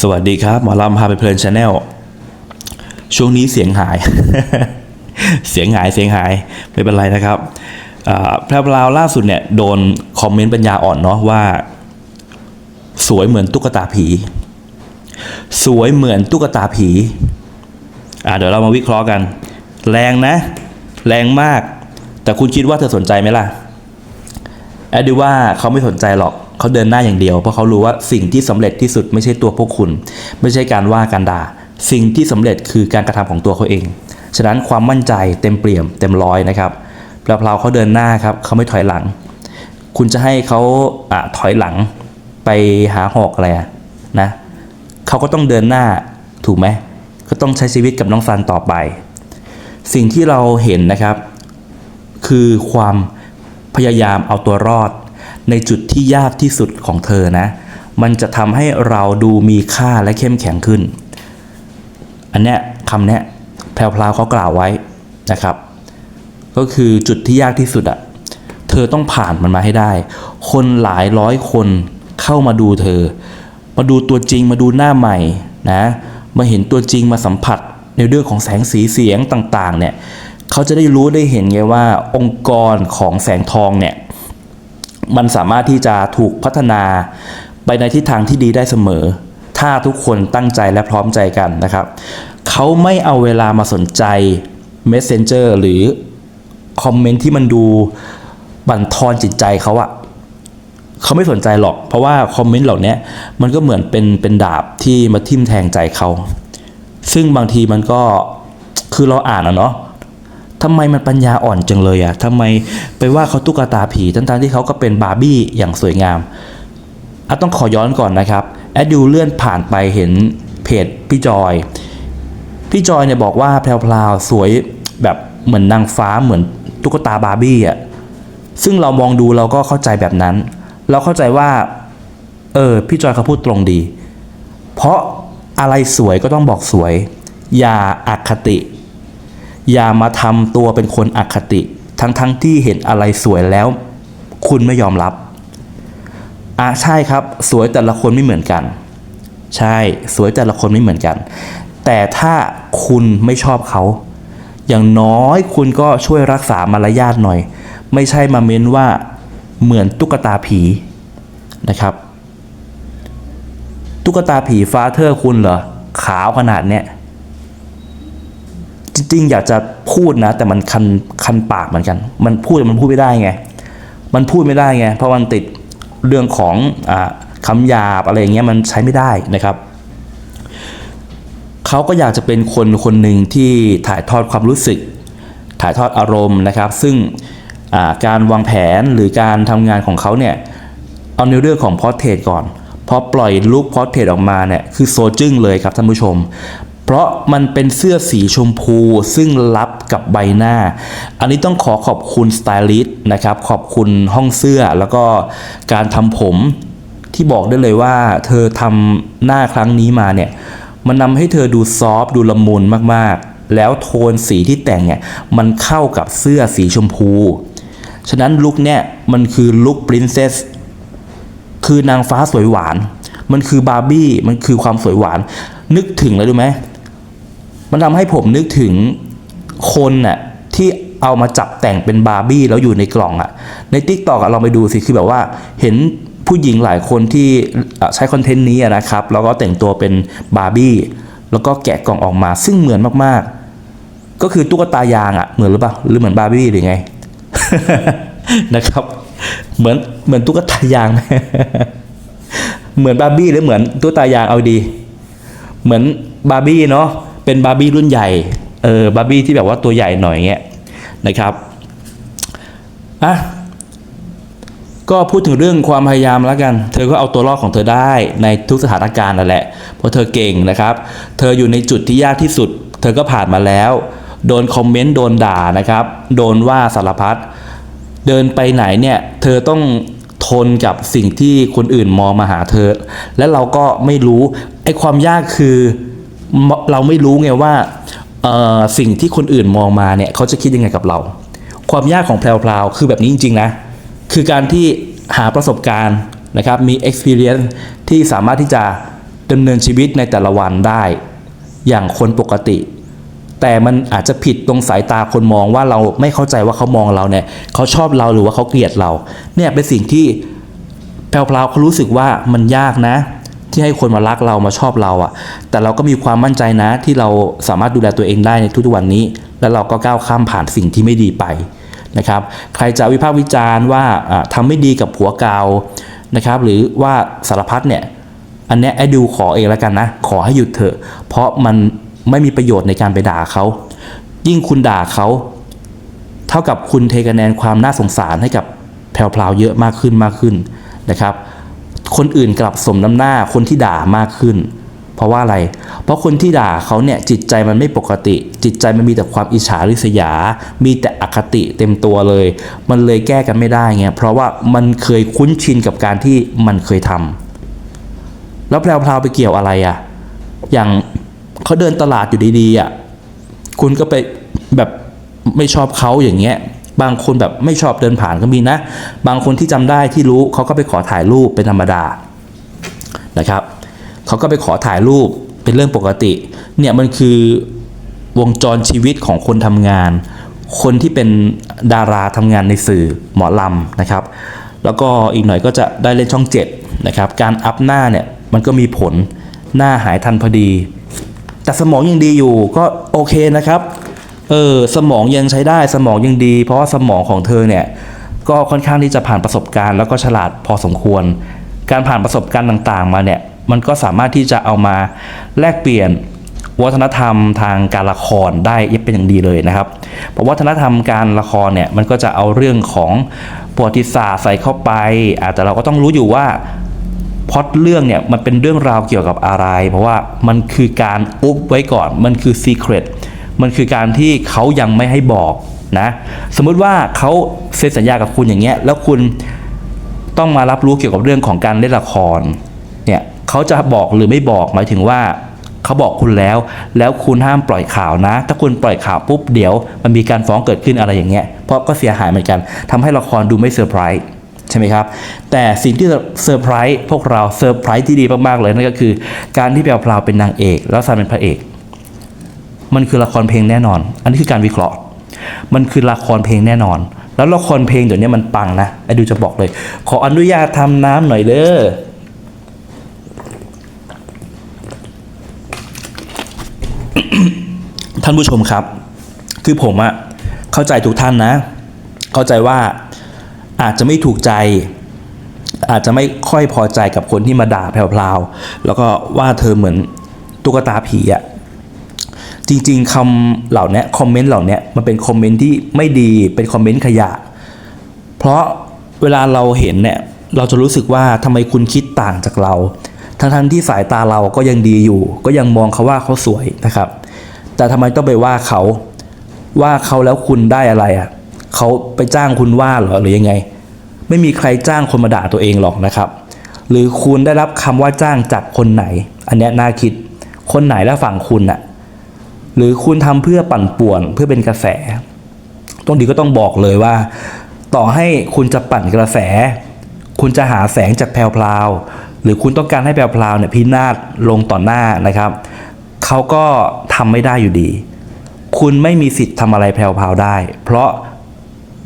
สวัสดีครับหมอลำพาไปเพลินชาแนลช่วงนี้เสียงหาย เสียงหายเสียงหายไม่เป็นไรนะครับแพรวพราวล่าสุดเนี่ยโดนคอมเมนต์ปัญญาอ่อนเนาะว่า สวยเหมือนตุ๊กตาผี สวยเหมือนตุ๊กตาผีอ่าเดี๋ยวเรามาวิเคราะห์กัน แรงนะ แรงมาก แต่คุณคิดว่าเธอสนใจไหมล่ะแอดดูว่าเขาไม่สนใจหรอก เขาเดินหน้าอย่างเดียว เพราะเขารู้ว่าสิ่งที่สำเร็จที่สุดไม่ใช่ตัวพวกคุณ ไม่ใช่การว่าการด่า สิ่งที่สำเร็จคือการกระทำของตัวเขาเอง ฉะนั้นความมั่นใจเต็มเปี่ยมเต็มร้อยนะครับแพลวๆเขาเดินหน้าครับเขาไม่ถอยหลัง คุณจะให้เขาอะถอยหลังไปหาหอกอะไรนะเขาก็ต้องเดินหน้าถูกไหมก็ต้องใช้ชีวิตกับน้องซันต่อไป สิ่งที่เราเห็นนะครับ คือความพยายามเอาตัวรอด ในจุดที่ยากที่สุดของเธอนะ มันจะทำให้เราดูมีค่าและเข้มแข็งขึ้น อันเนี้ยคำเนี้ยแพรวพราวเขากล่าวไว้นะครับ ก็คือจุดที่ยากที่สุดอะเธอต้องผ่านมันมาให้ได้ คนหลายร้อยคนเข้ามาดูเธอ มาดูตัวจริงมาดูหน้าใหม่นะ มาเห็นตัวจริงมาสัมผัสในเรื่องของแสงสีเสียงต่างๆเนี่ยเขาจะได้รู้ได้เห็นไงว่าองค์กรของแสงทองเนี่ย มันสามารถที่จะถูกพัฒนาไปในทิศทางที่ดีได้เสมอ ถ้าทุกคนตั้งใจและพร้อมใจกันนะครับ เขาไม่เอาเวลามาสนใจ Messenger หรือคอมเมนต์ที่มันดูบั่นทอนจิตใจเขาอะเขาไม่สนใจหรอก เพราะว่าคอมเมนต์เหล่านี้มันก็เหมือนเป็นเป็นดาบที่มาทิ่มแทงใจเขา ซึ่งบางทีมันก็คือเราอ่านอะเนาะ ทำไมมันปัญญาอ่อนจังเลยอะทำไมไปว่าเขาตุ๊กตาผีทั้งๆที่เขาก็เป็นบาร์บี้อย่างสวยงามอะต้องขอย้อนก่อนนะครับแอดดูเลื่อนผ่านไปเห็นเพจพี่จอย พี่จอยเนี่ยบอกว่าแพรวๆสวยแบบเหมือนนางฟ้าเหมือนตุ๊กตาบาร์บี้อะซึ่งเรามองดูเราก็เข้าใจแบบนั้น เราเข้าใจว่า เออ พี่จอยเขาพูดตรงดี เพราะอะไรสวยก็ต้องบอกสวย อย่าอาคติ อย่ามาทำตัวเป็นคนอคติ ทั้งๆทที่เห็นอะไรสวยแล้ว คุณไม่ยอมรับอะใช่ครับ สวยแต่ละคนไม่เหมือนกัน ใช่สวยแต่ละคนไม่เหมือนกัน แต่ถ้าคุณไม่ชอบเขาอย่างน้อยคุณก็ช่วยรักษามารยาทหน่อย ไม่ใช่มาเม้นว่าเหมือนตุ๊กตาผีนะครับ ตุ๊กตาผีฟาเธอร์คุณเหรอขาวขนาดเนี้ย จริงๆอยากจะพูดนะ แต่มันคันคันปากเหมือนกัน มันพูดแต่มันพูดไม่ได้ไง มันพูดไม่ได้ไง เพราะมันติดเรื่องของอคำหยาบอะไรอย่างเงี้ยมันใช้ไม่ได้นะครับเขาก็อยากจะเป็นคนคนหนึ่งที่ถ่ายทอดความรู้สึก ถ่ายทอดอารมณ์นะครับ ซึ่งาการวางแผนหรือการทำงานของเขาเนี่ยเอาในเรื่องของพอเทรตก่อนพอปล่อยลุคพอเทรตออกมาเนี่ยคือโซจึ้งเลยครับท่านผู้ชม เพราะมันเป็นเสื้อสีชมพูซึ่งรับกับใบหน้า อันนี้ต้องขอขอบคุณสไตลิสต์นะครับ ขอบคุณห้องเสื้อแล้วก็การทำผมที่บอกได้เลยว่า เธอทำหน้าครั้งนี้มาเนี่ย มันนำให้เธอดูซอฟดูละมุนมากๆ แล้วโทนสีที่แต่งเนี่ย มันเข้ากับเสื้อสีชมพู ฉะนั้นลุคเนี่ยมันคือลุคปรินเซสคือนางฟ้าสวยหวาน มันคือบาร์บี้ มันคือความสวยหวาน นึกถึงเลยรู้ไหม มันทำให้ผมนึกถึงคนน่ะที่เอามาจับแต่งเป็นบาร์บี้แล้วอยู่ในกล่องอะในทิกตอกลองไปดูสิคือแบบว่าเห็นผู้หญิงหลายคนที่ใช้คอนเทนต์นี้นะครับ แล้วก็แต่งตัวเป็นบาร์บี้แล้วก็แกะกล่องออกมาซึ่งเหมือนมากๆ ก็คือตุ๊กตายางอะเหมือนหรือเปล่าหรือเหมือนบาร์บี้หรือไงนะครับ เหมือนเหมือนตุ๊กตายางไหมเหมือนบาร์บี้หรือเหมือนตุ๊กตายางเอาดี เหมือนบาร์บี้เนาะ เป็นบาร์บี้รุ่นใหญ่เออบาร์บี้ที่แบบว่าตัวใหญ่หน่อยเงี้ยนะครับอะก็พูดถึงเรื่องความพยายามแล้วกัน เธอก็เอาตัวรอดของเธอได้ในทุกสถานการณ์นั่นแหละ เพราะเธอเก่งนะครับ เธออยู่ในจุดที่ยากที่สุด เธอก็ผ่านมาแล้ว โดนคอมเมนต์โดนด่านะครับ โดนว่าสารพัด เดินไปไหนเนี่ย เธอต้องทนกับสิ่งที่คนอื่นมองมาหาเธอ และเราก็ไม่รู้ ไอ้ความยากคือ เราไม่รู้ไงว่าสิ่งที่คนอื่นมองมาเนี่ยเขาจะคิดยังไงกับเรา ความยากของแพรวๆคือแบบนี้จริงๆนะ คือการที่หาประสบการณ์นะครับมี experience ที่สามารถที่จะดำเนินชีวิตในแต่ละวันได้อย่างคนปกติ แต่มันอาจจะผิดตรงสายตาคนมองว่าเราไม่เข้าใจว่าเขามองเราเนี่ยเขาชอบเราหรือว่าเขาเกลียดเรา เนี่ยเป็นสิ่งที่แพรวๆเขารู้สึกว่ามันยากนะ ที่ให้คนมารักเรามาชอบเราอะแต่เราก็มีความมั่นใจนะที่เราสามารถดูแลตัวเองได้ในทุกๆวันนี้ แล้วเราก็ก้าวข้ามผ่านสิ่งที่ไม่ดีไปนะครับ ใครจะวิพากษ์วิจารณ์ว่าอ่าทำไม่ดีกับผัวเก่านะครับ หรือว่าสารพัดเนี่ย อันเนี้ยไอ้ดูขอเองแล้วกันนะ ขอให้หยุดเถอะ เพราะมันไม่มีประโยชน์ในการไปด่าเขา ยิ่งคุณด่าเขาเท่ากับคุณเทคะแนนความน่าสงสารให้กับแพรวๆเยอะมากขึ้นมากขึ้นนะครับ คนอื่นกลับสมน้ำหน้าคนที่ด่ามากขึ้น เพราะว่าอะไร เพราะคนที่ด่าเขาเนี่ยจิตใจมันไม่ปกติ จิตใจมันมีแต่ความอิจฉาริษยา มีแต่อคติเต็มตัวเลย มันเลยแก้กันไม่ได้ไงเพราะว่ามันเคยคุ้นชินกับการที่มันเคยทำแล้วแพรวๆไปเกี่ยวอะไรอะ่ะอย่างเขาเดินตลาดอยู่ดีๆอะ่ะคุณก็ไปแบบไม่ชอบเขาอย่างเงี้ย บางคนแบบไม่ชอบเดินผ่านก็มีนะ บางคนที่จำได้ที่รู้เขาก็ไปขอถ่ายรูปเป็นธรรมดานะครับเขาก็ไปขอถ่ายรูปเป็นเรื่องปกติ เนี่ยมันคือวงจรชีวิตของคนทำงาน คนที่เป็นดาราทำงานในสื่อหมอลำนะครับ แล้วก็อีกหน่อยก็จะได้เล่นช่อง7นะครับ การอัพหน้าเนี่ยมันก็มีผลหน้าหายทันพอดี แต่สมองยังดีอยู่ก็โอเคนะครับ เออสมองยังใช้ได้สมองยังดี เพราะว่าสมองของเธอเนี่ยก็ค่อนข้างที่จะผ่านประสบการณ์ แล้วก็ฉลาดพอสมควร การผ่านประสบการณ์ต่างๆ มาเนี่ยมันก็สามารถที่จะเอามาแลกเปลี่ยนวัฒนธรรมทางการละครได้เป็นอย่างดีเลยนะครับ เพราะวัฒนธรรมการละครเนี่ยมันก็จะเอาเรื่องของประวัติศาสตร์ใส่เข้าไปอาจจะเราก็ต้องรู้อยู่ว่าพอตเรื่องเนี่ยมันเป็นเรื่องราวเกี่ยวกับอะไร เพราะว่ามันคือการอุบไว้ก่อนมันคือซีเครต มันคือการที่เขายังไม่ให้บอกนะสมมุติว่าเขาเซ็นสัญญากับคุณอย่างเงี้ยแล้วคุณต้องมารับรู้เกี่ยวกับเรื่องของการเล่นละครเนี่ยเขาจะบอกหรือไม่บอกหมายถึงว่าเขาบอกคุณแล้ว แล้วคุณห้ามปล่อยข่าวนะ ถ้าคุณปล่อยข่าวปุ๊บเดี๋ยว มันมีการฟ้องเกิดขึ้นอะไรอย่างเงี้ยเพราะก็เสียหายเหมือนกันทำให้ละครดูไม่เซอร์ไพรส์ใช่ไหมครับ แต่สิ่งที่เซอร์ไพรส์พวกเราเซอร์ไพรส์ที่ดีมากๆเลยนั่นก็คือ การที่แพรวเป็นนางเอก แล้วซันเป็นพระเอก มันคือละครเพลงแน่นอน อันนี้คือการวิเคราะห์ มันคือละครเพลงแน่นอน แล้วละครเพลงเดี๋ยวนี้มันปังนะไอ้ดูจะบอกเลย ขออนุญาตทำน้ำหน่อยเด้อท่านผู้ชมครับ คือผมอะเข้าใจทุกท่านนะ เข้าใจว่าอาจจะไม่ถูกใจ อาจจะไม่ค่อยพอใจกับคนที่มาด่าแพรวๆแล้วก็ว่าเธอเหมือนตุ๊กตาผีอะ จริง ๆคำเหล่านี้คอมเมนต์เหล่านี้มันเป็นคอมเมนต์ที่ไม่ดีเป็นคอมเมนต์ขยะ เพราะเวลาเราเห็นเนี่ยเราจะรู้สึกว่าทำไมคุณคิดต่างจากเรา ทั้งๆที่สายตาเราก็ยังดีอยู่ ก็ยังมองเขาว่าเขาสวยนะครับ แต่ทำไมต้องไปว่าเขาว่าเขาแล้วคุณได้อะไรอะเขาไปจ้างคุณว่าหรอหรือยังไง ไม่มีใครจ้างคนมาด่าตัวเองหรอกนะครับ หรือคุณได้รับคำว่าจ้างจากคนไหน อันนี้น่าคิดคนไหนแล้วฝั่งคุณน่ะ หรือคุณทำเพื่อปั่นป่วนเพื่อเป็นกระแส ตรงนี้ก็ต้องบอกเลยว่า ต่อให้คุณจะปั่นกระแส คุณจะหาแสงจากแพรวๆหรือคุณต้องการให้แพรวๆเนี่ยพินาศลงต่อหน้านะครับเขาก็ทำไม่ได้อยู่ดี คุณไม่มีสิทธิ์ทำอะไรแพรวๆได้ เพราะ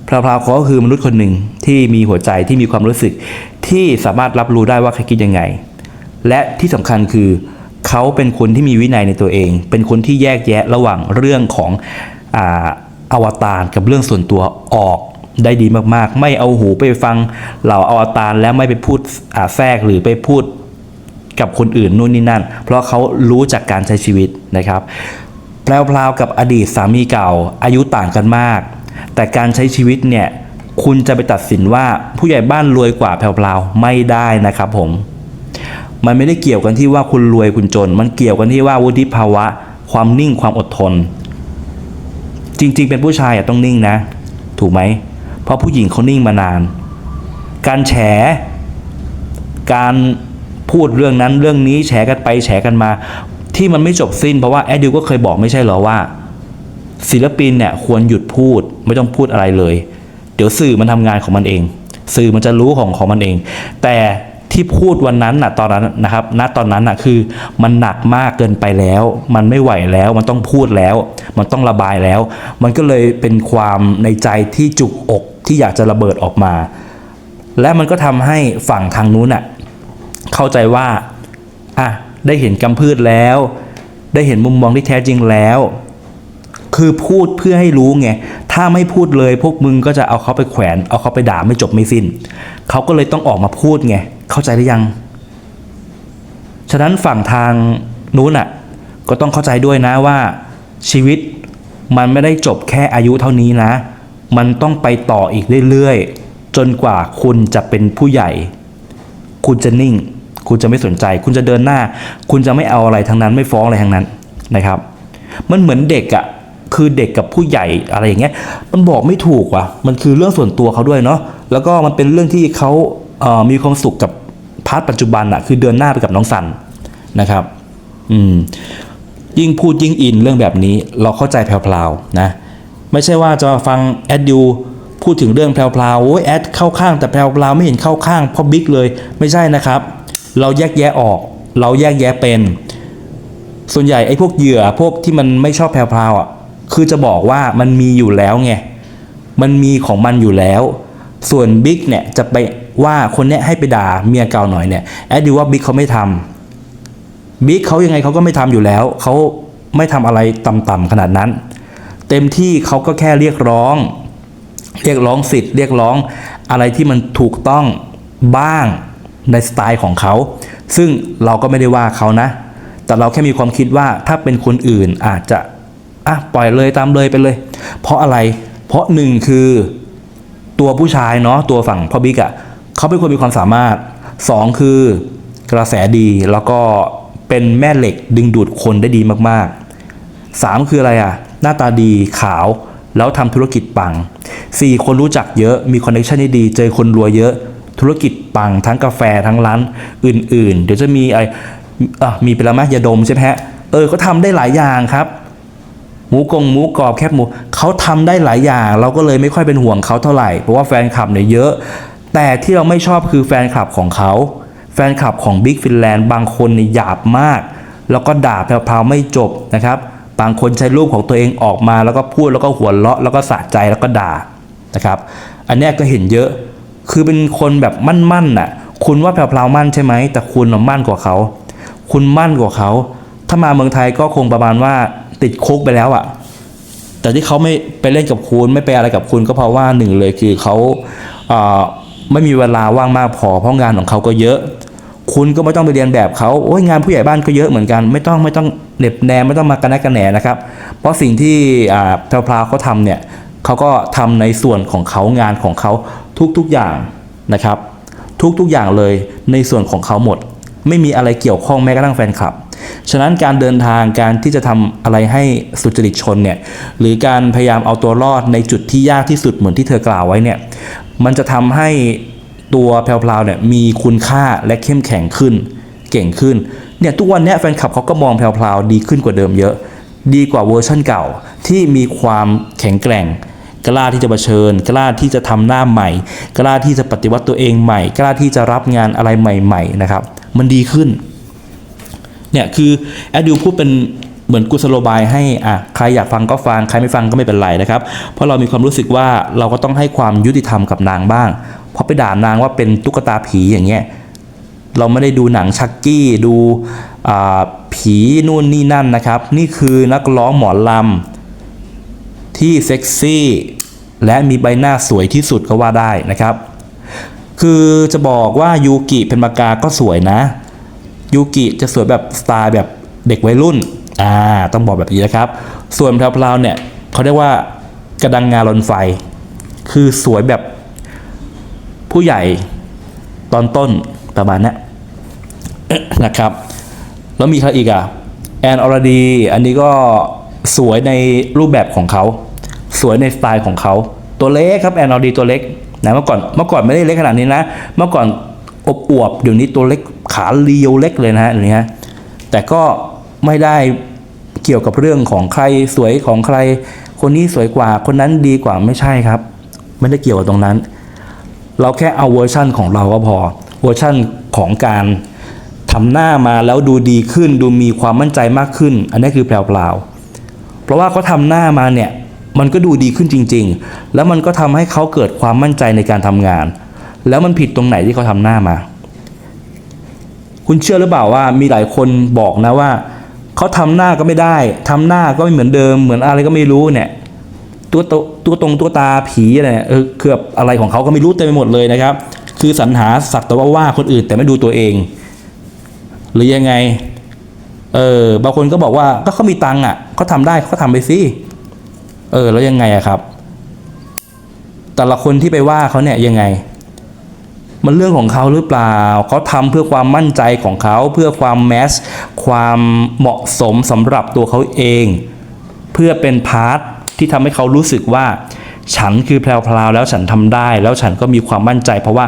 แพรวๆเขาก็คือมนุษย์คนหนึ่งที่มีหัวใจที่มีความรู้สึกที่สามารถรับรู้ได้ว่าใครคิดยังไง และที่สำคัญคือ เขาเป็นคนที่มีวินัยในตัวเอง เป็นคนที่แยกแยะระหว่างเรื่องของออวตารกับเรื่องส่วนตัวออกได้ดีมากๆ ไม่เอาหูไปฟังเหล่าอวตารแล้วไม่ไปพูดแทรกหรือไปพูดกับคนอื่นนู่นนี่นั่น เพราะเขารู้จากการใช้ชีวิตนะครับแพลวๆกับอดีตสามีเก่าอายุต่างกันมาก แต่การใช้ชีวิตเนี่ยคุณจะไปตัดสินว่าผู้ใหญ่บ้านรวยกว่าแพลวๆไม่ได้นะครับผม มันไม่ได้เกี่ยวกันที่ว่าคุณรวยคุณจน มันเกี่ยวกันที่ว่าวุฒิภาวะ ความนิ่งความอดทน จริง ๆ เป็นผู้ชายต้องนิ่งนะ ถูกไหม เพราะผู้หญิงเขานิ่งมานาน การแฉ การพูดเรื่องนั้นเรื่องนี้แฉกันไปแฉกันมา ที่มันไม่จบสิ้นเพราะว่าแอดดิวก็เคยบอกไม่ใช่หรอว่า ศิลปินเนี่ยควรหยุดพูดไม่ต้องพูดอะไรเลย เดี๋ยวสื่อมันทำงานของมันเอง สื่อมันจะรู้ของของมันเอง แต่ ที่พูดวันนั้นน่ะตอนนั้นนะครับณตอนนั้นน่ะคือมันหนักมากเกินไปแล้ว มันไม่ไหวแล้ว มันต้องพูดแล้ว มันต้องระบายแล้ว มันก็เลยเป็นความในใจที่จุกอกที่อยากจะระเบิดออกมา และมันก็ทำให้ฝั่งทางนู้นน่ะเข้าใจว่าอะได้เห็นกำพืชแล้ว ได้เห็นมุมมองที่แท้จริงแล้วคือพูดเพื่อให้รู้ไง ถ้าไม่พูดเลยพวกมึงก็จะเอาเขาไปแขวน เอาเขาไปด่าไม่จบไม่สิ้น เขาก็เลยต้องออกมาพูดไง เข้าใจหรือยัง ฉะนั้นฝั่งทางนู้นอะก็ต้องเข้าใจด้วยนะว่าชีวิตมันไม่ได้จบแค่อายุเท่านี้นะ มันต้องไปต่ออีกเรื่อยๆ จนกว่าคุณจะเป็นผู้ใหญ่ คุณจะนิ่ง คุณจะไม่สนใจ คุณจะเดินหน้า คุณจะไม่เอาอะไรทั้งนั้นไม่ฟ้องอะไรทั้งนั้นนะครับ มันเหมือนเด็กอะ่ะคือเด็กกับผู้ใหญ่อะไรอย่างเงี้ย มันบอกไม่ถูกว่ะ มันคือเรื่องส่วนตัวเขาด้วยเนาะ แล้วก็มันเป็นเรื่องที่เขาเอ่อมีความสุขกับาร์ทปัจจุบันอะคือเดินหน้าไปกับน้องสันนะครับ อืมยิ่งพูดยิ่งอินเรื่องแบบนี้เราเข้าใจแพรวๆนะไม่ใช่ว่าจะมาฟังแอดดิวพูดถึงเรื่องแพรวๆโอ้ยแอดเข้าข้างแต่แพรวๆไม่เห็นเข้าข้างเพราะบิ๊กเลยไม่ใช่นะครับ เราแยกแยะออก เราแยกแยะเป็น ส่วนใหญ่ไอ้พวกเหยื่อพวกที่มันไม่ชอบแพรวๆอะคือจะบอกว่ามันมีอยู่แล้วไงมันมีของมันอยู่แล้ว ส่วนบิ๊กเนี่ยจะไปว่าคนเนี้ยให้ไปด่าเมียเก่าหน่อยเนี่ยแอดดิวว่าบิ๊กเขาไม่ทำบิ๊กเขายังไงเขาก็ไม่ทำอยู่แล้วเขาไม่ทำอะไรต่ำๆขนาดนั้น เต็มที่เขาก็แค่เรียกร้อง เรียกร้องสิทธิ์เรียกร้องอะไรที่มันถูกต้องบ้างในสไตล์ของเขา ซึ่งเราก็ไม่ได้ว่าเขานะ แต่เราแค่มีความคิดว่าถ้าเป็นคนอื่นอาจจะอะปล่อยเลยตามเลยไปเลย เพราะอะไร เพราะหนึ่งคือ ตัวผู้ชายเนาะตัวฝั่งพ่อบิ๊กอะ่ะเขาเป็นคนมีความสามารถสองคือกระแสดีแล้วก็เป็นแม่เหล็กดึงดูดคนได้ดีมากๆสามคืออะไรอะ่ะ หน้าตาดีขาว แล้วทำธุรกิจปังสี่คนรู้จักเยอะมีคอนเนคชันที่ดี เจอคนรวยเยอะธุรกิจปังทั้งกาแฟทั้งร้านอื่น ๆ เดี๋ยวจะมีอะไรอะมีไปแล้วไหมยาดมใช่ไหมฮะเออเขาทำได้หลายอย่างครับ หมูกงหมูกรอบแคบหมูเขาทำได้หลายอย่าง เราก็เลยไม่ค่อยเป็นห่วงเขาเท่าไหร่เพราะว่าแฟนคลับเนี่ยเยอะ แต่ที่เราไม่ชอบคือแฟนคลับของเขาแฟนคลับของ Big Finland บางคนเนี่ยหยาบมาก แล้วก็ด่าแพรวๆไม่จบนะครับบางคนใช้รูปของตัวเองออกมาแล้วก็พูดแล้วก็หัวเราะแล้วก็สะใจแล้วก็ด่านะครับ อันนี้ก็เห็นเยอะคือเป็นคนแบบมั่นๆน่ะ คุณว่าแพรวๆมั่นใช่ไหมแต่คุณมั่นกว่าเขา คุณมั่นกว่าเขา ถ้ามาเมืองไทยก็คงประมาณว่า ติดคุกไปแล้วอะ่ะ แต่ที่เขาไม่ไปเล่นกับคุณไม่ไปอะไรกับคุณก็เพราะว่าหนึ่งเลยคือเขาเไม่มีเวลาว่างมากพอเพราะงานของเขาก็เยอะ คุณก็ไม่ต้องไปเรียนแบบเขาโอ้ยงานผู้ใหญ่บ้านก็เยอะเหมือนกัน ไม่ต้องไม่ต้องเหน็บแนมไม่ต้องมากระแนกกระแหนนะครับ เพราะสิ่งที่แพรวๆเขาทำเนี่ยเขาก็ทำในส่วนของเขางานของเขาทุกๆอย่างนะครับ ทุกๆอย่างเลยในส่วนของเขาหมด ไม่มีอะไรเกี่ยวข้องแม้กระทั่งแฟนคลับ ฉะนั้นการเดินทางการที่จะทำอะไรให้สุจริตชนเนี่ยหรือการพยายามเอาตัวรอดในจุดที่ยากที่สุดเหมือนที่เธอกล่าวไว้เนี่ยมันจะทำให้ตัวแพรวๆเนี่ยมีคุณค่าและเข้มแข็งขึ้น เก่งขึ้นเนี่ยทุกวันนี้แฟนคลับเขาก็มองแพรวๆดีขึ้นกว่าเดิมเยอะ ดีกว่าเวอร์ชั่นเก่าที่มีความแข็งแกร่งกล้าที่จะเผชิญ กล้าที่จะทำหน้าใหม่ กล้าที่จะปฏิวัติตัวเองใหม่ กล้าที่จะรับงานอะไรใหม่ ๆ นะครับ มันดีขึ้น เนี่ยคือแอดดิวพูดเป็นเหมือนกุศโลบายให้อะใครอยากฟังก็ฟังใครไม่ฟังก็ไม่เป็นไรนะครับ เพราะเรามีความรู้สึกว่าเราก็ต้องให้ความยุติธรรมกับนางบ้าง เพราะไปด่านางว่าเป็นตุ๊กตาผีอย่างเงี้ยเราไม่ได้ดูหนังชักกี้ดูผีนู่นนี่นั่นนะครับ นี่คือนักร้องหมอลำที่เซ็กซี่และมีใบหน้าสวยที่สุดก็ว่าได้นะครับ คือจะบอกว่ายูกิเพนมากาก็สวยนะ ยูกิจะสวยแบบสไตล์แบบเด็กวัยรุ่นอ่าต้องบอกแบบนี้นะครับ ส่วนแพรวๆเนี่ยเขาเรียกว่ากระดังงาลนไฟ คือสวยแบบผู้ใหญ่ตอนต้นประมาณนี้นะครับ แล้วมีใครอีกอะแอนอรดี อันนี้ก็สวยในรูปแบบของเขา สวยในสไตล์ของเขา ตัวเล็กครับแอนอรดีตัวเล็กนะเมื่อก่อนเมื่อก่อนไม่ได้เล็กขนาดนี้นะ เมื่อก่อน อบอวบเดี๋ยวนี้ตัวเล็กขาเรียวเล็กเลยนะฮะเดี๋ยวนี้ฮะแต่ก็ไม่ได้เกี่ยวกับเรื่องของใครสวยของใคร คนนี้สวยกว่า คนนั้นดีกว่าไม่ใช่ครับ ไม่ได้เกี่ยวกับตรงนั้น เราแค่เอาเวอร์ชั่นของเราก็พอเวอร์ชั่นของการทำหน้ามาแล้วดูดีขึ้น ดูมีความมั่นใจมากขึ้น อันนี้คือแพรวๆเพราะว่าเขาทำหน้ามาเนี่ยมันก็ดูดีขึ้นจริง ๆ แล้วมันก็ทำให้เขาเกิดความมั่นใจในการทำงาน แล้วมันผิดตรงไหนที่เขาทำหน้ามา คุณเชื่อหรือเปล่าว่ามีหลายคนบอกนะว่าเขาทำหน้าก็ไม่ได้ทำหน้าก็ไม่เหมือนเดิม เหมือนอะไรก็ไม่รู้เนี่ย ตัวตตัวตรงตัวตาผีอะไรเนี่ยเออคือบอะไรของเขาก็ไม่รู้เต็มไปหมดเลยนะครับ คือสรรหาสักแต่ว่าว่าคนอื่นแต่ไม่ดูตัวเอง หรือยังไง เออบางคนก็บอกว่าก็เขามีตังค์อะเขาทำได้เขาก็ทำไปสิเออแล้วยังไงอะครับ แต่ละคนที่ไปว่าเขาเนี่ยยังไง มันเรื่องของเขาหรือเปล่า เขาทำเพื่อความมั่นใจของเขาเพื่อความแมสความเหมาะสมสำหรับตัวเขาเอง เพื่อเป็นพาร์ทที่ทำให้เขารู้สึกว่า ฉันคือแพรวๆแล้วฉันทำได้ แล้วฉันก็มีความมั่นใจ เพราะว่า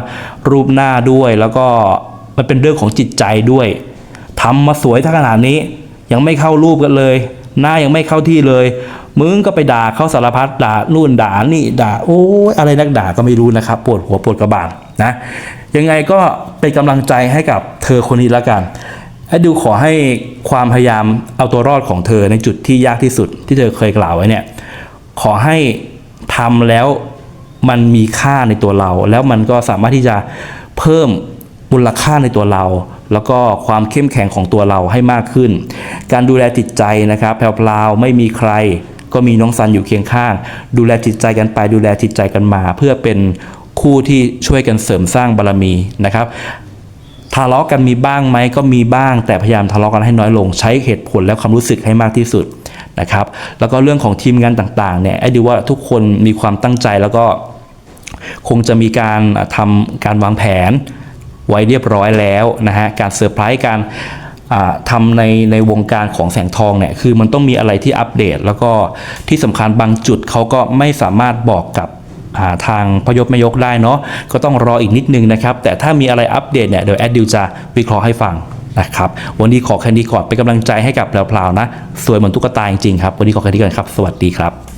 รูปหน้าด้วยแล้วก็มันเป็นเรื่องของจิตใจด้วยทำมาสวยถ้าขนาดนี้ ยังไม่เข้ารูปกันเลย หน้ายังไม่เข้าที่เลย มึงก็ไปด่าเขาสารพัดด่านู่นด่านี่ด่าโอ้ยอะไรนักด่าก็ไม่รู้นะครับ ปวดหัวปวดกระบาลนะยังไงก็เป็นกำลังใจให้กับเธอคนนี้แล้วกันไอ้ดูขอให้ความพยายามเอาตัวรอดของเธอในจุดที่ยากที่สุดที่เธอเคยกล่าวไว้เนี่ยขอให้ทำแล้วมันมีค่าในตัวเรา แล้วมันก็สามารถที่จะเพิ่มมูลค่าในตัวเรา แล้วก็ความเข้มแข็งของตัวเราให้มากขึ้น การดูแลจิตใจนะครับแพรวๆไม่มีใคร ก็มีน้องซันอยู่เคียงข้าง ดูแลจิตใจกันไป ดูแลจิตใจกันมา เพื่อเป็นคู่ที่ช่วยกันเสริมสร้างบารมีนะครับทะเลาะกันมีบ้างไหมก็มีบ้าง แต่พยายามทะเลาะกันให้น้อยลง ใช้เหตุผลและความรู้สึกให้มากที่สุดนะครับแล้วก็เรื่องของทีมงานต่างๆเนี่ยไอ้ดูว่าทุกคนมีความตั้งใจแล้วก็คงจะมีการทำการวางแผนไว้เรียบร้อยแล้วนะฮะการเซอร์ไพรส์การ ทำในในวงการของแสงทองเนี่ยคือมันต้องมีอะไรที่อัปเดต แล้วก็ที่สำคัญบางจุดเขาก็ไม่สามารถบอกกับาทางพยพไม่ยกได้เนาะก็ต้องรออีกนิดนึงนะครับ แต่ถ้ามีอะไรอัปเดตเนี่ยเดี๋ยวแอดดิวจะวิเคราะห์ให้ฟังนะครับ วันนี้ขอแค่นี้ก่อนเป็นกำลังใจให้กับแพรวๆนะ สวยเหมือนตุ๊กตาจริงๆครับ วันนี้ขอแค่นี้ก่อนครับ สวัสดีครับ